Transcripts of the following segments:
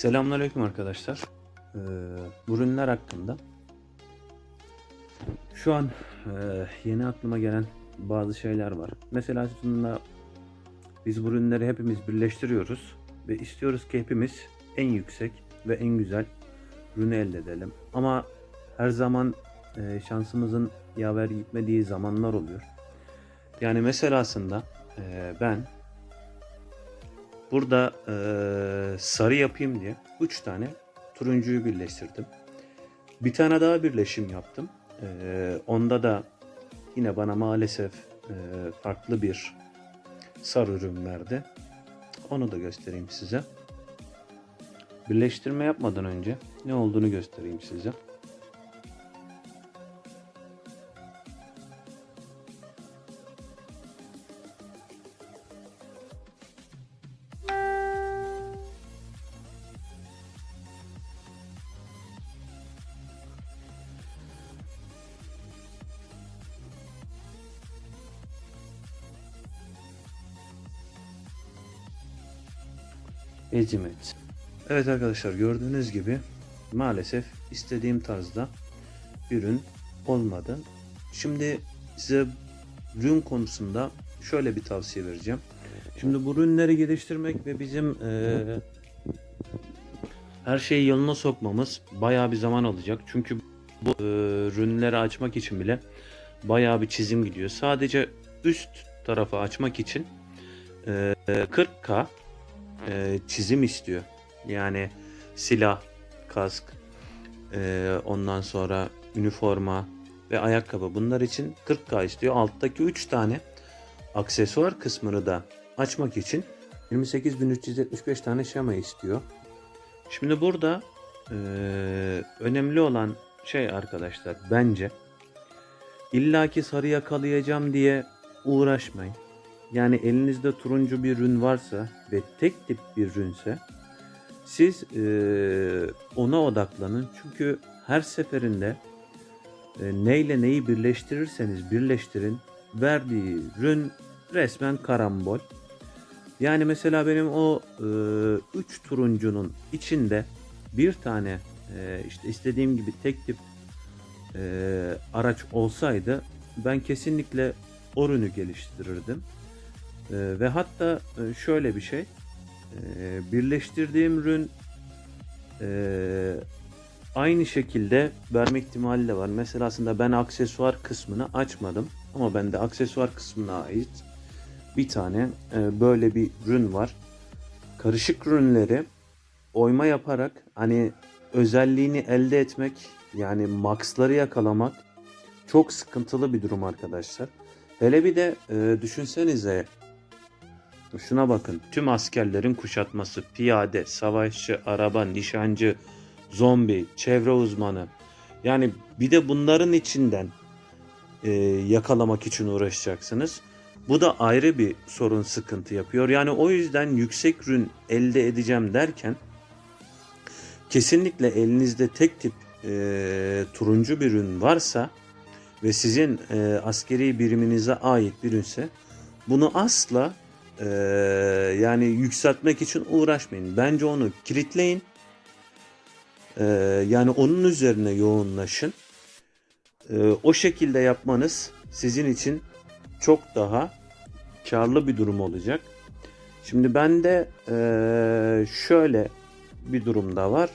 Selamünaleyküm arkadaşlar. Ee, ürünler hakkında şu an e, yeni aklıma gelen bazı şeyler var. Mesela aslında biz bu ürünleri hepimiz birleştiriyoruz ve istiyoruz ki hepimiz en yüksek ve en güzel ürünü elde edelim. Ama her zaman e, şansımızın yaver gitmediği zamanlar oluyor. Yani mesela aslında e, ben Burada eee, sarı yapayım diye 3 tane turuncuyu birleştirdim. Bir tane daha birleşim yaptım. Eee, onda da yine bana maalesef eee, farklı bir sarı ürün verdi. Onu da göstereyim size. Birleştirme yapmadan önce ne olduğunu göstereyim size. Ecimet. Evet arkadaşlar gördüğünüz gibi maalesef istediğim tarzda ürün olmadı. Şimdi size ürün konusunda şöyle bir tavsiye vereceğim. Şimdi bu ürünleri geliştirmek ve bizim eee, her şeyi yoluna sokmamız bayağı bir zaman alacak. Çünkü bu ürünleri açmak için bile bayağı bir çizim gidiyor. Sadece üst tarafı açmak için eee, 40k e, çizim istiyor. Yani silah, kask, e, ondan sonra üniforma ve ayakkabı. Bunlar için 40k istiyor. Alttaki 3 tane aksesuar kısmını da açmak için 28.375 tane şema istiyor. Şimdi burada e, önemli olan şey arkadaşlar bence illaki sarı yakalayacağım diye uğraşmayın. Yani elinizde turuncu bir ürün varsa ve tek tip bir ürünse siz eee, ona odaklanın. Çünkü her seferinde e, neyle neyi birleştirirseniz birleştirin verdiği ürün resmen karambol. Yani mesela benim o 3 turuncunun içinde bir tane e, işte istediğim gibi tek tip e, araç olsaydı ben kesinlikle o ürünü geliştirirdim. Ee, ve hatta e, şöyle bir şey e, birleştirdiğim ürün e, aynı şekilde verme ihtimali de var. Mesela aslında ben aksesuar kısmını açmadım ama bende aksesuar kısmına ait bir tane e, böyle bir ürün var. Karışık ürünleri oyma yaparak hani özelliğini elde etmek yani max'ları yakalamak çok sıkıntılı bir durum arkadaşlar. Hele bir de e, düşünsenize Şuna bakın. Tüm askerlerin kuşatması, piyade, savaşçı, araba, nişancı, zombi, çevre uzmanı. Yani bir de bunların içinden e, yakalamak için uğraşacaksınız. Bu da ayrı bir sorun sıkıntı yapıyor. Yani o yüzden yüksek ürün elde edeceğim derken kesinlikle elinizde tek tip e, turuncu bir ürün varsa ve sizin e, askeri biriminize ait bir ürünse bunu asla ee, yani yükseltmek için uğraşmayın. Bence onu kilitleyin. Ee, yani onun üzerine yoğunlaşın. Ee, o şekilde yapmanız sizin için çok daha karlı bir durum olacak. Şimdi ben de ee, şöyle bir durumda var.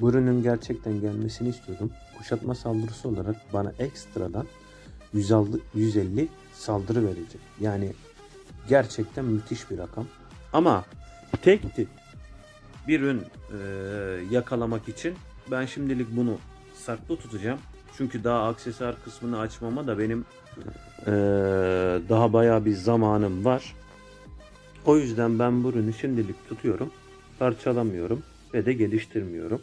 Bu ürünün gerçekten gelmesini istiyordum. Kuşatma saldırısı olarak bana ekstradan 150 saldırı verecek. Yani gerçekten müthiş bir rakam. Ama tek bir ürün e, yakalamak için ben şimdilik bunu saklı tutacağım. Çünkü daha aksesuar kısmını açmama da benim e, daha bayağı bir zamanım var. O yüzden ben bu ürünü şimdilik tutuyorum. Parçalamıyorum ve de geliştirmiyorum.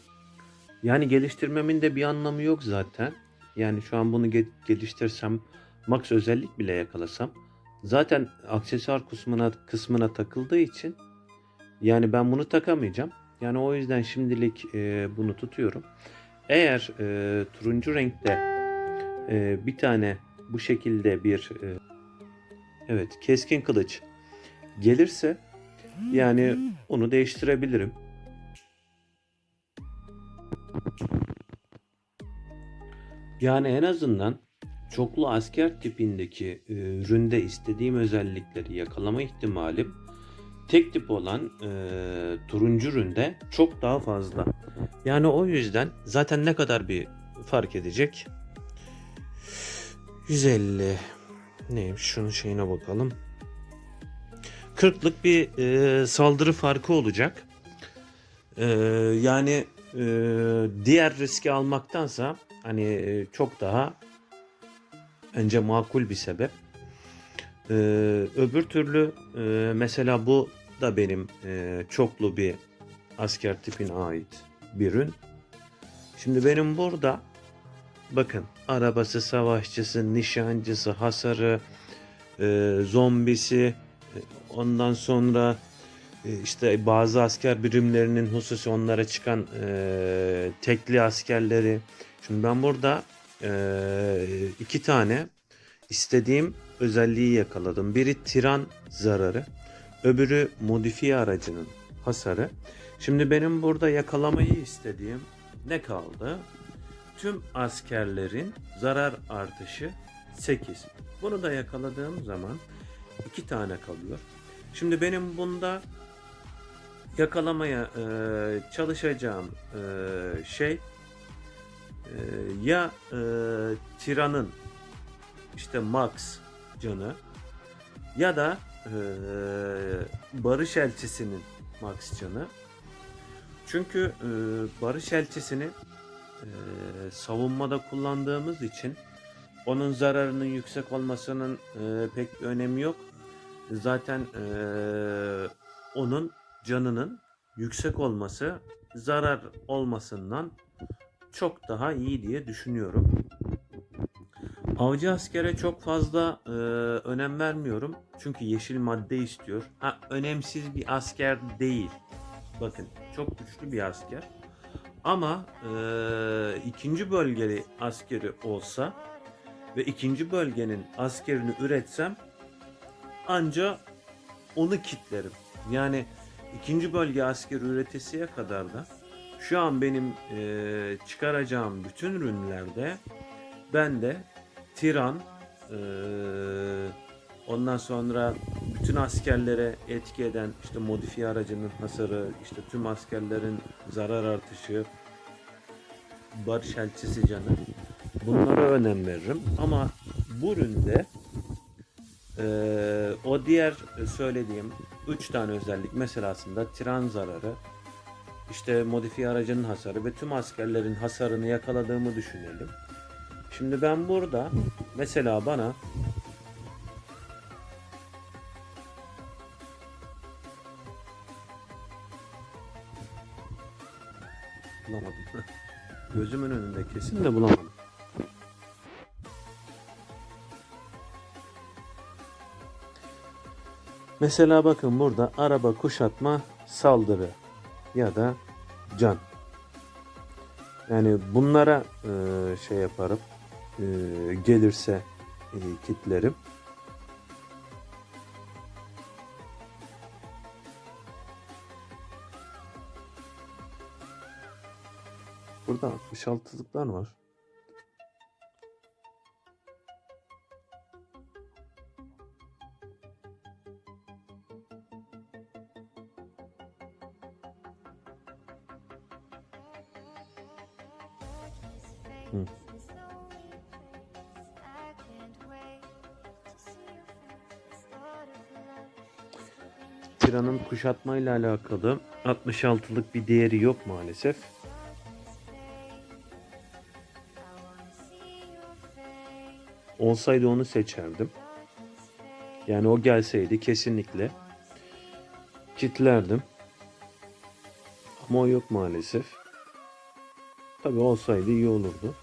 Yani geliştirmemin de bir anlamı yok zaten. Yani şu an bunu ge- geliştirsem max özellik bile yakalasam Zaten aksesuar kısmına kısmına takıldığı için yani ben bunu takamayacağım. Yani o yüzden şimdilik e, bunu tutuyorum. Eğer e, turuncu renkte e, bir tane bu şekilde bir e, evet keskin kılıç gelirse yani onu değiştirebilirim. Yani en azından çoklu asker tipindeki e, üründe istediğim özellikleri yakalama ihtimalim tek tip olan e, turuncu üründe çok daha fazla. Yani o yüzden zaten ne kadar bir fark edecek? 150 neymiş şunun şeyine bakalım. 40'lık bir e, saldırı farkı olacak. E, yani e, diğer riski almaktansa hani e, çok daha bence makul bir sebep. E, öbür türlü e, mesela bu da benim e, çoklu bir asker tipine ait bir ürün. Şimdi benim burada bakın arabası, savaşçısı, nişancısı, hasarı, e, zombisi, e, ondan sonra e, işte bazı asker birimlerinin hususi onlara çıkan e, tekli askerleri. Şimdi ben burada e, iki tane istediğim özelliği yakaladım. Biri tiran zararı, öbürü modifiye aracının hasarı. Şimdi benim burada yakalamayı istediğim ne kaldı? Tüm askerlerin zarar artışı 8. Bunu da yakaladığım zaman iki tane kalıyor. Şimdi benim bunda yakalamaya e, çalışacağım e, şey e, ya e, tiranın işte max canı ya da e, barış elçisinin max canı. Çünkü e, barış elçisini e, savunmada kullandığımız için onun zararının yüksek olmasının e, pek bir önemi yok. Zaten e, onun canının yüksek olması zarar olmasından çok daha iyi diye düşünüyorum. Avcı askere çok fazla e, önem vermiyorum. Çünkü yeşil madde istiyor. Ha, önemsiz bir asker değil. Bakın çok güçlü bir asker. Ama e, ikinci bölgeli askeri olsa ve ikinci bölgenin askerini üretsem anca onu kitlerim. Yani ikinci bölge askeri üretesiye kadar da şu an benim e, çıkaracağım bütün ürünlerde ben de tiran e, ondan sonra bütün askerlere etki eden işte modifiye aracının hasarı işte tüm askerlerin zarar artışı barış elçisi canı bunlara önem veririm. Ama bu üründe e, o diğer söylediğim 3 tane özellik mesela aslında tiran zararı işte modifiye aracının hasarı ve tüm askerlerin hasarını yakaladığımı düşünelim. Şimdi ben burada mesela bana bulamadım. Gözümün önünde kesin de bulamadım. Mesela bakın burada araba kuşatma saldırı ya da can. Yani bunlara e, şey yaparım e, gelirse e, kitlerim. Burada 66'lıklar var. Hı. Tiran'ın kuşatmayla alakalı 66'lık bir değeri yok maalesef. Olsaydı onu seçerdim. Yani o gelseydi kesinlikle kitlerdim. Ama o yok maalesef. Tabi olsaydı iyi olurdu.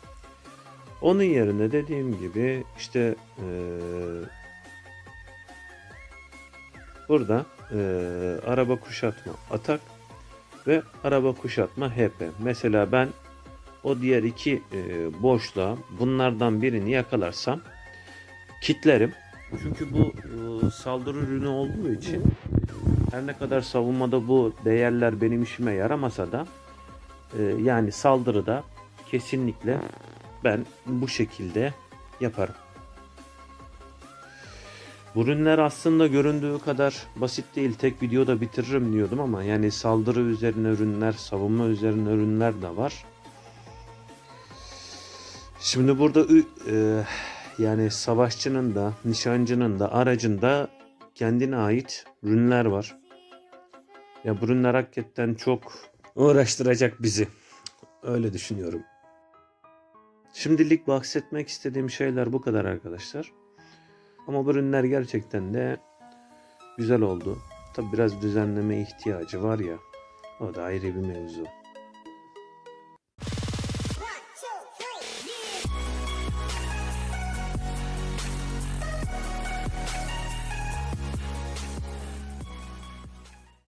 Onun yerine dediğim gibi işte eee, burada eee, araba kuşatma atak ve araba kuşatma HP. Mesela ben o diğer iki eee boşluğa bunlardan birini yakalarsam kitlerim. Çünkü bu eee, saldırı ürünü olduğu için her ne kadar savunmada bu değerler benim işime yaramasa da eee, yani saldırıda kesinlikle ben bu şekilde yaparım. Bu ürünler aslında göründüğü kadar basit değil. Tek videoda bitiririm diyordum ama yani saldırı üzerine ürünler, savunma üzerine ürünler de var. Şimdi burada e, yani savaşçının da, nişancının da, aracında kendine ait ürünler var. Ya bu ürünler hakikaten çok uğraştıracak bizi. Öyle düşünüyorum. Şimdilik bahsetmek istediğim şeyler bu kadar arkadaşlar. Ama bu ürünler gerçekten de güzel oldu. Tabi biraz düzenleme ihtiyacı var ya. O da ayrı bir mevzu.